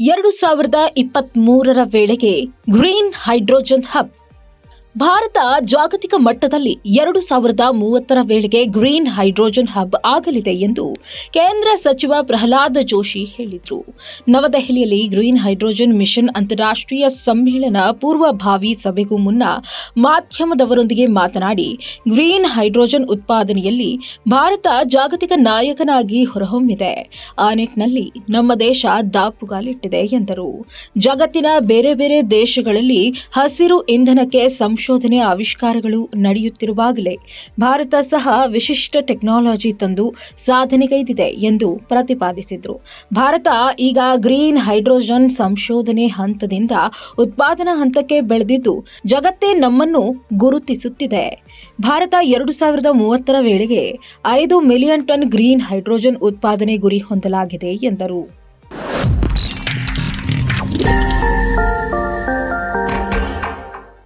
ಎರಡು ಸಾವಿರದ ಇಪ್ಪತ್ತ್ ಮೂರರ ವೇಳೆಗೆ ಗ್ರೀನ್ ಹೈಡ್ರೋಜನ್ ಹಬ್ ಭಾರತ ಜಾಗತಿಕ ಮಟ್ಟದಲ್ಲಿ ಎರಡು ಸಾವಿರದ ಮೂವತ್ತರ ವೇಳೆಗೆ ಗ್ರೀನ್ ಹೈಡ್ರೋಜನ್ ಹಬ್ ಆಗಲಿದೆ ಎಂದು ಕೇಂದ್ರ ಸಚಿವ ಪ್ರಹ್ಲಾದ್ ಜೋಶಿ ಹೇಳಿದರು. ನವದೆಹಲಿಯಲ್ಲಿ ಗ್ರೀನ್ ಹೈಡ್ರೋಜನ್ ಮಿಷನ್ ಅಂತಾರಾಷ್ಟ್ರೀಯ ಸಮ್ಮೇಳನ ಪೂರ್ವಭಾವಿ ಸಭೆಗೂ ಮುನ್ನ ಮಾಧ್ಯಮದವರೊಂದಿಗೆ ಮಾತನಾಡಿ, ಗ್ರೀನ್ ಹೈಡ್ರೋಜನ್ ಉತ್ಪಾದನೆಯಲ್ಲಿ ಭಾರತ ಜಾಗತಿಕ ನಾಯಕನಾಗಿ ಹೊರಹೊಮ್ಮಿದೆ. ಆ ನಿಟ್ಟಿನಲ್ಲಿ ನಮ್ಮ ದೇಶ ದಾಪುಗಾಲಿಟ್ಟಿದೆ ಎಂದರು. ಜಗತ್ತಿನ ಬೇರೆ ಬೇರೆ ದೇಶಗಳಲ್ಲಿ ಹಸಿರು ಇಂಧನಕ್ಕೆ ಆವಿಷ್ಕಾರಗಳು ನಡೆಯುತ್ತಿರುವಾಗಲೇ ಭಾರತ ಸಹ ವಿಶಿಷ್ಟ ಟೆಕ್ನಾಲಜಿ ತಂದು ಸಾಧನೆಗೈದಿದೆ ಎಂದು ಪ್ರತಿಪಾದಿಸಿದರು. ಭಾರತ ಈಗ ಗ್ರೀನ್ ಹೈಡ್ರೋಜನ್ ಸಂಶೋಧನೆ ಹಂತದಿಂದ ಉತ್ಪಾದನಾ ಹಂತಕ್ಕೆ ಬೆಳೆದಿದ್ದು ಜಗತ್ತೇ ನಮ್ಮನ್ನು ಗುರುತಿಸುತ್ತಿದೆ. ಭಾರತ ಎರಡು ಸಾವಿರದ ಮೂವತ್ತರ ವೇಳೆಗೆ ಐದು ಮಿಲಿಯನ್ ಟನ್ ಗ್ರೀನ್ ಹೈಡ್ರೋಜನ್ ಉತ್ಪಾದನೆ ಗುರಿ ಹೊಂದಲಾಗಿದೆ ಎಂದರು.